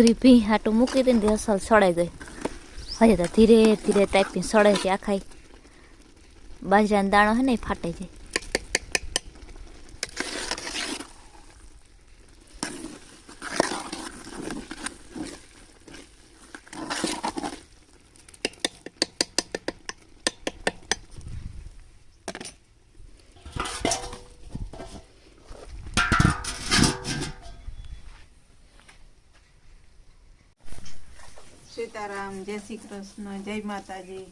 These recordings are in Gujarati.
ઘૂઘરી ભી હાટું મૂકી દે ને તે અસલ સળાઈ ગઈ. હજે તો ધીરે ધીરે તાપી સળે છે આખાઈ બાજરાનો દાણો હે ને ફાટે જાય. સીતારામ જય શ્રી કૃષ્ણ જય માતાજી.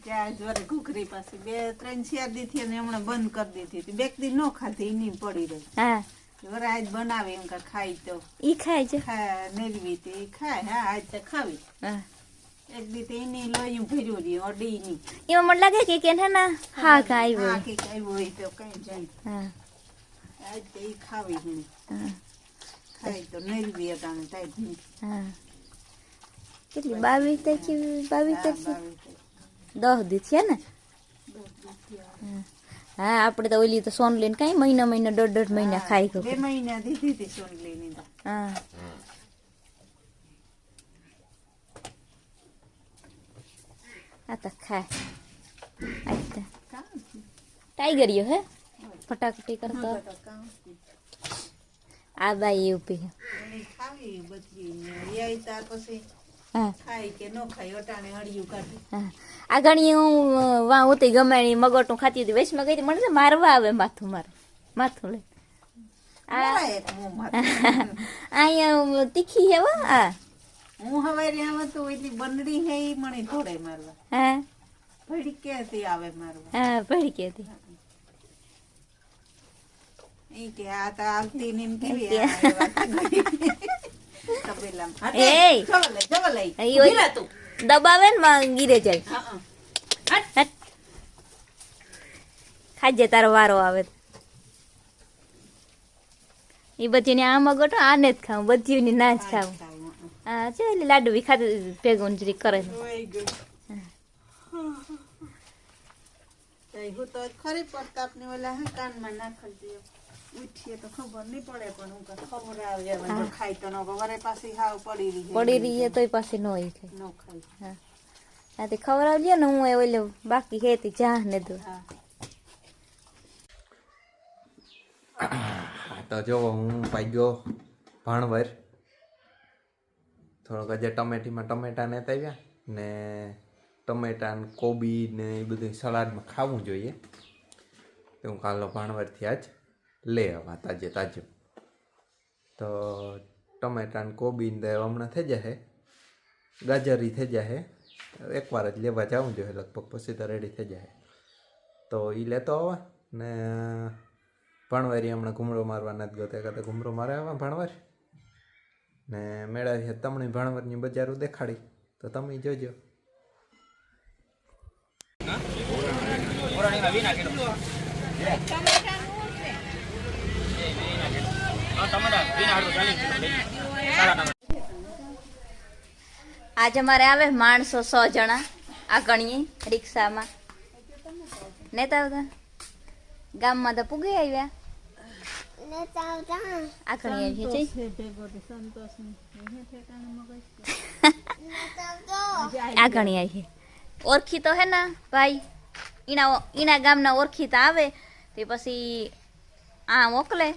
જ્યાં જોરે ઘૂઘરી પાસે બે ત્રણ ચાર દી થી હમણાં બંધ કરી દીધી હતી. બે દી ન ખાધી એની પડી રહી. હા. વરે આજ બનાવે એમ કે ખાઈ તો. ઈ ખાય છે? ખા નેરવી તે ખાય. હા આજ તો ખાવી. હા. એક દી તો એની લોહી ભર્યું રહ્યું અડી ની એમાં મને લાગે કે કે ના હા હોય હા કે ખાઈ હોય તો કઈ જાય. હા. આજ તે એ ખાવી હું. હા. ખાઈ તો નેરવી હતા ને તાઈ હા. કેટલી બાવીસ તારીખે બાવીસ તારીખે દસ દી થયા ને? હા આપણે તો ઓલી તો સોન લઈને કાંઈ મહિના મહિના દોઢ દોઢ મહિના ખાઈ બે મહિના દીધી હતી સોન લઈને હા. આ તો ખાય. તો. કામ હે? ફટાફટી કરતો. આ બાઈ એવું પી ખાવી બધી પછી હા. ખાય કે ન ખાય અટાણે અડિયું કાઢી. હા. આ ઘણી હું વા હોતી ગમે એની મગટું ખાતી હતી. વૈશમાં ગઈ હતી મને તો મારવા આવે માથું મારે. માથું લે મોળા એક મોંમાં. અહીંયા તીખી હે વા આ. હું હવારે આવું તો એટલી બંદડી હે ઈ મને થોડે મારવા. હા. ભડી ક્યાંથી આવે મારવા? હા ભરી કે હતી ઈ કે આ તો આવતી ને એમ કેવી દબાવે ને ગીરે જાય. હા, હા. હટ. ખાજે તારો વારો આવે. એ બધી આ મગટો આને જ ખાવું બધી ના જ ખાવું. હા. છે એટલે લાડુ બી ખાતે ભેગું જરી કરે હું. તો ખરી પ્રતાપને ઓલા કાનમાં નાખી દઈએ. ઉઠીએ તો ખબર નહીં પડે પણ હું ખબર આવે હવે જો તો ન વરે પાછી હાવ પડી રહી પડી રહી તોય પાછી ન હોય ખાય ન ખાય. હા. તે ખબર આવજો ને હું એ ઓલે બાકી જા ને દો હા. હા તો જો હું પાઈ ગયો ભાણવર. થોડોક આજે ટમેટીમાં ટમેટા ને આવ્યા ને ટમેટા ને કોબી ને એ બધું સલાડમાં ખાવું જોઈએ. તો હું કાલો ભાણવરથી આજ લઈ આવવા તાજે તાજું. તો ટમેટા ને કોબી ને તો હમણાં થઈ જશે ગાજરી થઈ જશે એકવાર જ લેવા જવું જોઈએ લગભગ પછી તો રેડી થઈ જાય તો એ લેતો આવવા ને ભણવારી હમણાં ઘૂમરો મારવા નથી ગયો કાતે ઘૂમરો મારે આવા ભણવાર. ને મેળાવી તમને ભણવારની બજારો દેખાડી. તો તમે જોજો. આજે અમારે આવે માણસો સો જણા. આ ગણીએ રિક્ષામાં. નેતા આવતા ગામમાં તો પૂગી આવ્યા. આ ગણી આવી છે આ ગણી આવી ઓળખી તો હે ને, ભાઈ. ઈના ઈના ગામના ઓળખીતા આવે. તે પછી આ મોકલે.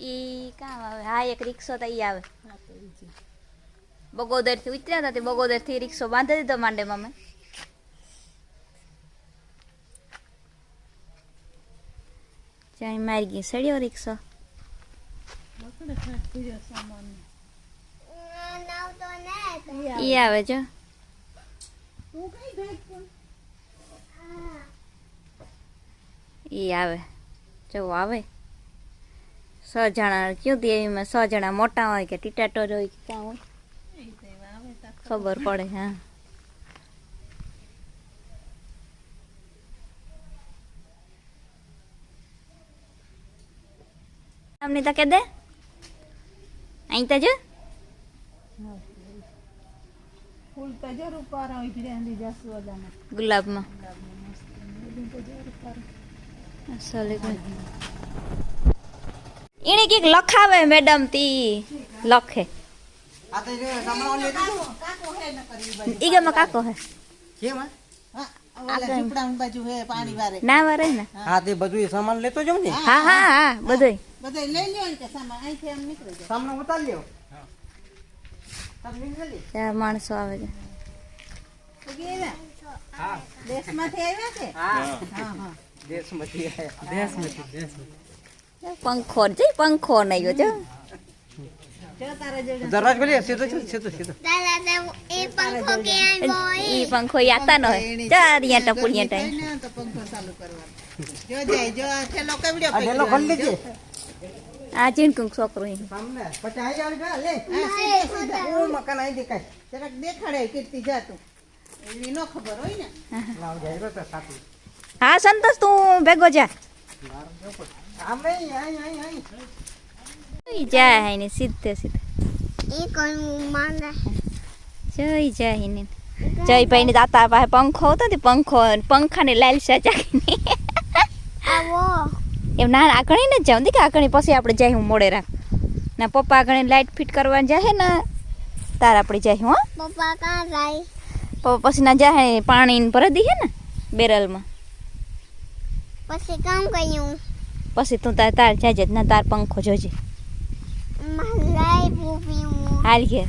ઈ કામ આવે? હા, એક રિક્ષો તો ઈ આવે. બગોદરથી ઉતર્યા હતા તે બગોદરથી રિક્ષો બાંધી દીધો માંડે મમે. ચાઈ મારી ગઈ સડ્યો રિક્ષો. ઈ આવે જો. એ આવે. જો, આવે. સ જણા કયું તે એમાં સ જણા મોટા હોય કે ટીટાટોર હોય કે ક્યાં હોય એ તો એવા આવે તો ખબર પડે હા અમને તો કે દે અહીં તો જો ફૂલ તો જરૂર પારા હોય ફિરાંદી જાસુ અદાના ગુલાબમાં અસલ એને કંઈક લખાવે મેડમ તી. લખે. આ તો જે સામાન કાકો હે ન? કરી બાજુ ઈગામાં કાકો હે. કેમ હે? હા ઓલા ઝૂંપડાની બાજુ હે પાણી વારે. ને હા. તે બધું સામાન લેતો જાઉં ને? હા હા હા બધા લઈ લ્યો કે સામાન. અહીંથી આમ નીકળી સામાન ઉતાર લ્યો. તમે નીકળી લે. ચાર માણસો આવે છે. દેશમાંથી આવ્યા છે હા. હા હા. દેશમાંથી દેશમાંથી દેશમાંથી. પંખો છે પંખો નહીં જો દરવાજ ખોલી સીધો સીધો સીધો. પંખો ઈ આતા ન હોય. ચાર યા ટપુડિયા ટાઈમ. તો પંખો ચાલુ કરવાનો. જો જાય જો આ થેલો કેવડ્યો આ ઢેલો ખોલી લેજે આ ચીનકું છોકરો ઈ. સામને પછી આઈ લે. ઓ મકાન આઈ દેખાય જરાક દેખાડે કીર્તિ જાતું એની નો ખબર હોય ને. લાવ જાય તો સાતું હા સંતોષ તું ભેગો જા. આઈ આઈ ઈ જાય હે ને સીધે. સીધે જઈ જાય ને જયભાઈ ની દાતા પાસે પંખો હતો તે પંખો પંખાને લાલસા ચાકીને એમ ના આગળ ને જાઉં કે આગળ પછી આપણે જાય હું મોડે રાખ. ના પપ્પા આગળ લાઇટ ફિટ કરવા જાય ને તાર આપણે જાય હું પપ્પા કાં જાય? પપ્પા પછી ના જાય પાણી ભરી દઈએ ને બેરલમાં. પછી કામ કર્યું. પછી તું તાર તાર જાજે ના તાર પંખો જોજે. હાલ ઘેર